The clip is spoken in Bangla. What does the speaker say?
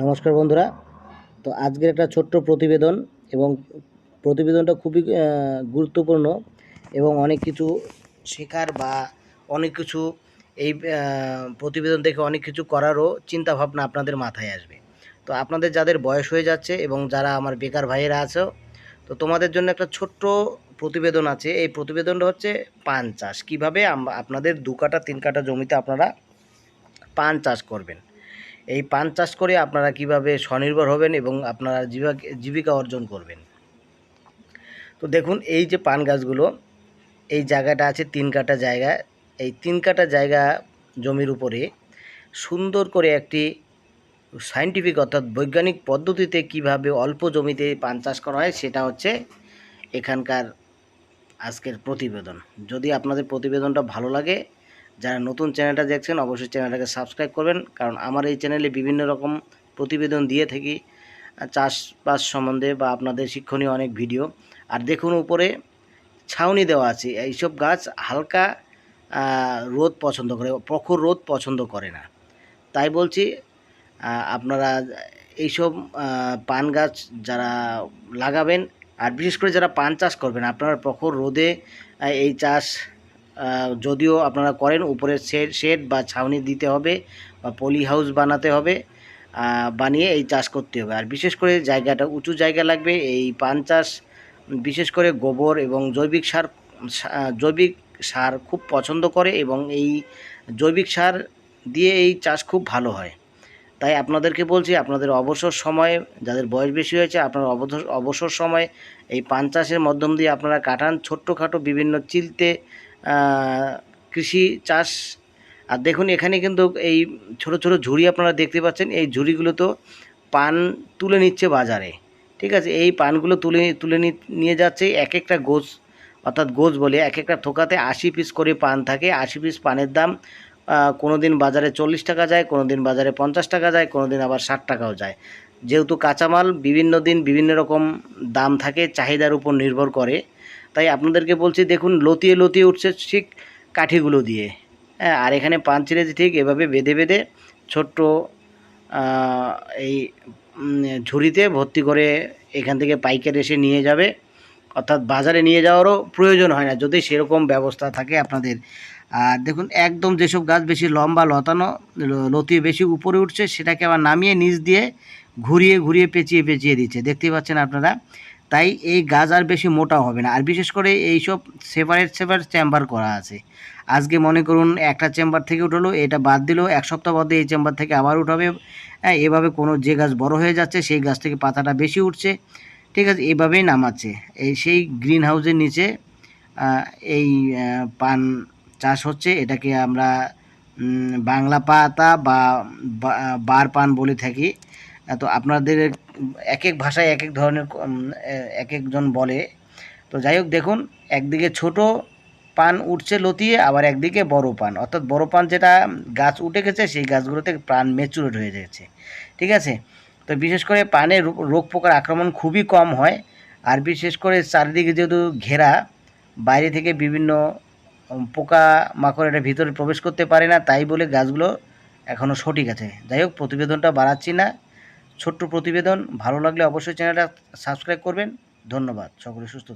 নমস্কার বন্ধুরা। তো আজকের একটা ছোট্ট প্রতিবেদন এবং প্রতিবেদনটা খুবই গুরুত্বপূর্ণ এবং অনেক কিছু শেখার বা অনেক কিছু এই প্রতিবেদন দেখে অনেক কিছু করারও চিন্তা ভাবনা আপনাদের মাথায় আসবে। তো আপনাদের যাদের বয়স হয়ে যাচ্ছে এবং যারা আমার বেকার ভাইয়েরা আছো, তো তোমাদের জন্য একটা ছোট্ট প্রতিবেদন আছে। এই প্রতিবেদনটা হচ্ছে পান চাষ। কীভাবে আপনাদের দু কাটা, তিন কাটা জমিতে আপনারা পান চাষ করবেন। এই পান চাষ করে আপনারা কীভাবে স্বনির্ভর হবেন এবং আপনারা জীবিকা অর্জন করবেন। তো দেখুন, এই যে পান গাছগুলো, এই জায়গাটা আছে তিন কাটা জায়গা। এই তিন কাটা জায়গা জমির উপরে সুন্দর করে একটি সায়েন্টিফিক অর্থাৎ বৈজ্ঞানিক পদ্ধতিতে কীভাবে অল্প জমিতে পান চাষ করা হয়, সেটা হচ্ছে এখানকার আজকের প্রতিবেদন। যদি আপনাদের প্রতিবেদনটা ভালো লাগে যারা নতুন চ্যানেলটা দেখছেন, অবশ্যই চ্যানেলটাকে সাবস্ক্রাইব করবেন, কারণ আমার এই চ্যানেলে বিভিন্ন রকম প্রতিবেদন দিয়ে থাকি চাষবাস সম্বন্ধে বা আপনাদের শিক্ষণীয় অনেক ভিডিও। আর দেখুন উপরে ছাউনি দেওয়া আছে, এইসব গাছ হালকা রোদ পছন্দ করে, প্রখর রোদ পছন্দ করে না। তাই বলছি আপনারা এইসব পান গাছ যারা লাগাবেন, আর বিশেষ করে যারা পান চাষ করবেন, আপনারা প্রখর রোদে এই চাষ যদিও আপনারা করেন উপরে শেড শেড বা ছাউনি দিতে হবে বা পলি হাউস বানাতে হবে বানিয়ে এই চাষ করতে হবে। আর বিশেষ করে জায়গাটা উঁচু জায়গা লাগবে, এই পান চাষ, বিশেষ করে গোবর এবং জৈবিক সার জৈবিক সার খুব পছন্দ করে এবং এই জৈবিক সার দিয়ে এই চাষ খুব ভালো হয়। তাই আপনাদেরকে বলছি, আপনাদের অবসর সময়ে, যাদের বয়স বেশি হয়েছে, আপনার অবসর অবসর সময় এই পান চাষের মাধ্যম দিয়ে আপনারা কাটান। ছোট্টখাটো বিভিন্ন চিলতে কৃষি চাষ। আর দেখুন, এখানে কিন্তু এই ছোট ছোট ঝুড়ি আপনারা দেখতে পাচ্ছেন, এই ঝুড়িগুলো তো পান তুলে নিচ্ছে বাজারে। ঠিক আছে, এই পানগুলো তুলে তুলে নিয়ে যাচ্ছে এক একটা গোছ, অর্থাৎ গোছ বলে, এক একটা থোকাতে আশি পিস করে পান থাকে। আশি পিস পানের দাম কোনো দিন বাজারে চল্লিশ টাকা যায় কোনো দিন বাজারে পঞ্চাশ টাকা যায় কোনো দিন আবার ষাট টাকাও যায়। যেহেতু কাঁচামাল বিভিন্ন দিন বিভিন্ন রকম দাম থাকে, চাহিদার উপর নির্ভর করে। তাই আপনাদেরকে বলছি, দেখুন, লতিয়ে লতিয়ে উঠছে ঠিক কাঠিগুলো দিয়ে। হ্যাঁ আর এখানে ছিঁড়েছে ঠিক এভাবে বেঁধে বেঁধে ছোট্ট এই ঝুড়িতে ভর্তি করে এখান থেকে পাইকার এসে নিয়ে যাবে। অর্থাৎ বাজারে নিয়ে যাওয়ারও প্রয়োজন হয় না, যদি সেরকম ব্যবস্থা থাকে আপনাদের। আর দেখুন, একদম যেসব গাছ বেশি লম্বা লতানো লতিয়ে বেশি উপরে উঠছে, সেটাকে আবার নামিয়ে নিচ দিয়ে ঘুরিয়ে ঘুরিয়ে পেঁচিয়ে পেঁচিয়ে দিচ্ছে। দেখতেই পাচ্ছেন আপনারা? তাই এই গাছ আর বেশি মোটা হবে না। আর বিশেষ করে এইসব সেপারেট সেপারেট চেম্বার করা আছে। আজকে মনে করুন একটা চেম্বার থেকে উঠল, এটা বাদ দিলো, এক সপ্তাহ বাদে এই চেম্বার থেকে আবার উঠাবে। হ্যাঁ এভাবে কোনো যে গাছ বড় হয়ে যাচ্ছে, সেই গাছ থেকে পাতাটা বেশি উঠছে। ঠিক আছে, এভাবেই নামাচ্ছে। এই সেই গ্রিন হাউসের নিচে এই পান চাষ হচ্ছে। এটাকে আমরা বাংলা পাতা বা, বার পান বলে থাকি। তো আপনাদের এক এক ভাষায় এক এক ধরনের এক একজন বলে। তো যাই হোক, দেখুন, একদিকে ছোট পান উঠছে লতিয়ে, আবার একদিকে বড় পান। অর্থাৎ বড় পান যেটা গাছ উঠে গেছে, সেই গাছগুলোতে প্রাণ ম্যাচুরেট হয়ে যাচ্ছে। ঠিক আছে? তো বিশেষ করে পানে রোগ পোকার আক্রমণ খুবই কম হয়। আর বিশেষ করে চারিদিকে যেহেতু ঘেরা, বাইরে থেকে বিভিন্ন পোকা মাকড় এটা ভিতরে প্রবেশ করতে পারে না, তাই বলে গাছগুলো এখনও সঠিক আছে। যাই হোক, প্রতিবেদনটা বাড়াচ্ছি না। ছোট্ট প্রতিবেদন। ভালো লাগলে অবশ্যই চ্যানেলটা সাবস্ক্রাইব করবেন। ধন্যবাদ। সকলে সুস্থ